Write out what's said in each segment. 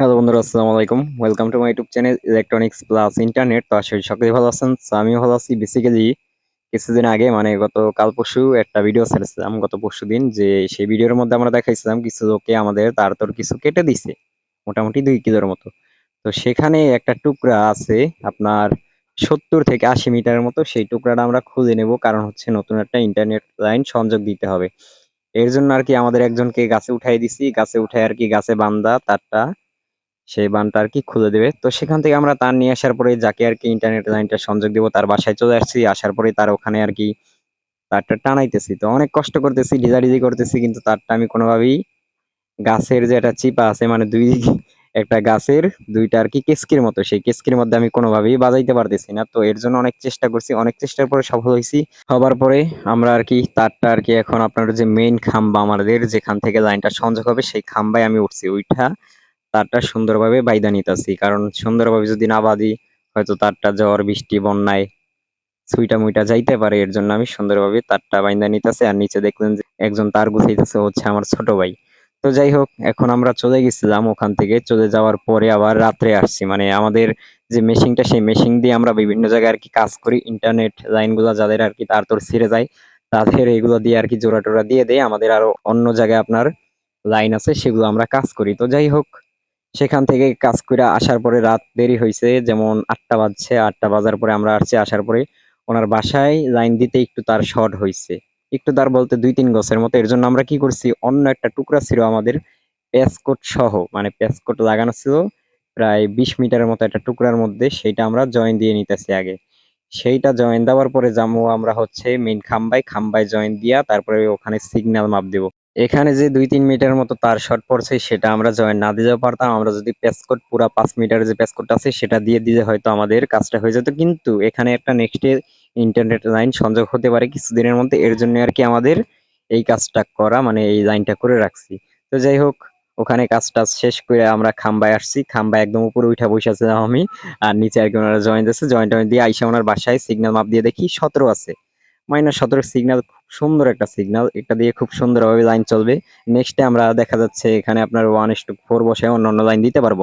Hello বন্ধুরা, আসসালামু আলাইকুম। Welcome to my YouTube channel electronics plus internet তো আসলে সকলেই ভালো আছেন আমিও ভালো আছি। বেসিক্যালি কিছুদিন আগে মানে গত কাল পরশু একটা ভিডিও ছেড়েছিলাম, গত পরশু দিন, যে সেই ভিডিওর মধ্যে আমরা দেখাইছিলাম, কিছু লোকে আমাদের তার তোর কিছু কেটে দিছে, মোটামুটি দুই কিলোর মতো। তো সেখানে একটা টুকরা আছে, আপনার সত্তর থেকে আশি মিটারের মতো, সেই টুকরাটা আমরা খুঁজে নেব, কারণ হচ্ছে নতুন একটা ইন্টারনেট লাইন সংযোগ দিতে হবে। এর জন্য আর কি আমাদের একজনকে গাছে উঠাই দিছি, গাছে উঠাই আর কি গাছে বান্দা, তারটা সেই বানটা আর কি খুলে দেবে। তো সেখান থেকে আমরা তার নিয়ে আসার পরে যাকে আর কি ইন্টারনেট লাইনটা সংযোগ দেবো, তার বাসায় চলে আসছি। আসার পরে তার ওখানে আর কি তারটা টানাইতেছি। তো অনেক কষ্ট করতেছি ঢিলাঢিলি করতেছি, কিন্তু তারটা আমি কোনোভাবেই গাছের যে একটা চিপা আছে মানে দুই একটা গাছের দুইটা আর কি কেসকির মতো, সেই কেসকির মধ্যে আমি কোনোভাবেই বাজাইতে পারতেছি না। তো এর জন্য অনেক চেষ্টা করছি, অনেক চেষ্টার পরে সফল হয়েছি। হবার পরে আমরা আর কি তারটা আর কি এখন আপনার যে মেইন খাম্বা আমাদের, যেখান থেকে লাইনটা সংযোগ হবে, সেই খাম্বায় আমি উঠছি। ওইটা তারটা সুন্দরভাবে বাইদা নিতেছি। কারণ সুন্দরভাবে যদি না বাঁধি, হয়তো তারটা ঝড়, বৃষ্টি, বন্যায় সুইটা মুইটা যাইতে পারে। এর জন্য আমি সুন্দরভাবে তারটা বাইন্দা নিতেছি। আর নিচে দেখলেন যে একজন তার গুছাইতেছে হচ্ছে আমার ছোট ভাই। তো যাই হোক, এখন আমরা চলে গেছিলাম ওখান থেকে। চলে যাওয়ার পরে আবার রাত্রে আসছি। মানে আমাদের যে মেশিনটা, সেই মেশিন দিয়ে আমরা বিভিন্ন জায়গায় আর কি কাজ করি। ইন্টারনেট লাইনগুলো যাদের আর কি তার তোর ছিঁড়ে যায় তাদের এগুলো দিয়ে আর কি জোড়া টোড়া দিয়ে দেয় আমাদের আরও অন্য জায়গায় আপনার লাইন আছে, সেগুলো আমরা কাজ করি। তো যাই হোক সেখান থেকে কাজ করে আসার পরে রাত দেরি হয়েছে যেমন আটটা বাজছে, আটটা বাজার পরে আমরা আসছি, আসার পরে ওনার বাসায় লাইন দিতে একটু তার শর্ট হয়েছে একটু তার বলতে দুই তিন গছের মতো। এর জন্য আমরা কি করছি, অন্য একটা টুকরা ছিল আমাদের প্যাসকোট সহ মানে প্যাসকোট লাগানো ছিল, প্রায় বিশ মিটারের মতো একটা টুকরার মধ্যে, সেইটা আমরা জয়েন দিয়ে নিতেছি আগে। সেইটা জয়েন দেওয়ার পরে যাব আমরা হচ্ছে মেইন খাম্বায় খাম্বায় জয়েন দিয়া তারপরে ওখানে সিগন্যাল মাপ দেব। এখানে যে দুই তিন মিটার মতো তার শর্ট পড়ছে, সেটা আমরা জয়েন না দিতেও পারতাম। আমরা যদি প্যাসকোট পুরা পাঁচ মিটার যে প্যাসকোট আছে, সেটা দিয়ে দিলে হয়তো আমাদের কাজটা হয়ে যেত। কিন্তু এখানে একটা নেক্সট ইন্টারনেট লাইন সংযোগ হতে পারে কিছুদিনের মধ্যে। এর জন্য আর কি আমাদের এই কাজটা করা মানে এই লাইনটা করে রাখছি। তো যাই হোক, ওখানে কাজটা শেষ করে আমরা খাম্বায় আসছি। খাম্বায় একদম উপরে উঠা বসেছিলাম আমি। আর নিচে আর কি ওনারা জয়েন্ট দিচ্ছে জয়েন টয়েন দিয়ে আইসা ওনার বাসায় সিগন্যাল মাপ দিয়ে দেখি সতেরো আছে। মাইনাস সতেরো সিগন্যাল সুন্দর একটা সিগন্যাল এটা দিয়ে খুব সুন্দরভাবে লাইন চলবে। নেক্সটে আমরা দেখা যাচ্ছে এখানে আপনার ওয়ান ইস টু ফোর বসে অন্য লাইন দিতে পারব।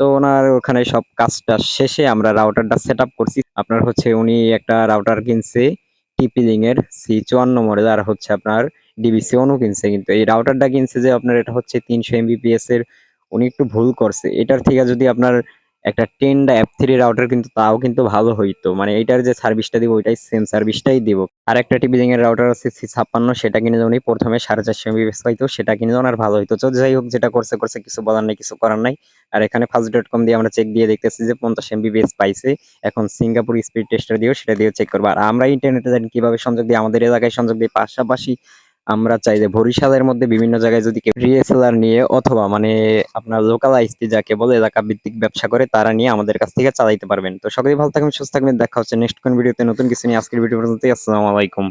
তো ওনার ওখানে সব কাজটা শেষে আমরা রাউটারটা সেট করছি। আপনার হচ্ছে উনি একটা রাউটার কিনছে টিপিলিং এর সি চুয়ান্ন মডেল আর হচ্ছে আপনার ডিবিসি অনু কিনছে। কিন্তু এই রাউটারটা কিনছে যে আপনার এটা হচ্ছে তিনশো এমবিপিএস এর, উনি একটু ভুল করছে। এটার থেকে যদি আপনার একটা টেনডা এফ থ্রি রাউটার কিন্তু তাও কিন্তু ভালো হইতো। মানে এইটার যে সার্ভিসটা দিব, ওইটাই সেম সার্ভিসটাই দিব। আর একটা টিভিজিং এর রাউটার আছে সি ছাপ্পান্ন সেটা কিনে উনি প্রথমে সাড়ে চারশো এমবিপিএস পাইতো, সেটা কিনে ওনার ভালো হইতো। তো যাই হোক, যেটা করছে করছে, কিছু বলার নাই, কিছু করার নাই। আর এখানে ফার্স্ট ডট কম দিয়ে আমরা চেক দিয়ে দেখতেছি যে পঞ্চাশ এমবিপিএস পাইছে। এখন সিঙ্গাপুর স্পিড টেস্টার দিয়েও সেটা দিয়ে চেক করব। আর আমরা ইন্টারনেটে জানি কীভাবে সংযোগ দিই, আমাদের এলাকায় সংযোগ দিই। পাশাপাশি আমরা চাই যে বরিশালের মধ্যে বিভিন্ন জায়গায় যদি রিএসএলআর নিয়ে অথবা মানে আপনার লোকাল আইসটি যাকে বলে এলাকা ভিত্তিক ব্যবসা করে, তারা নিয়ে আমাদের কাছ থেকে চালাইতে পারবেন। তো সকলেই ভালো থাকবেন, সুস্থ থাকবেন। দেখা হচ্ছে নেক্সট কোন ভিডিওতে নতুন কিছু নিয়ে আজকের ভিডিও পর্যন্ত আসসালামু আলাইকুম।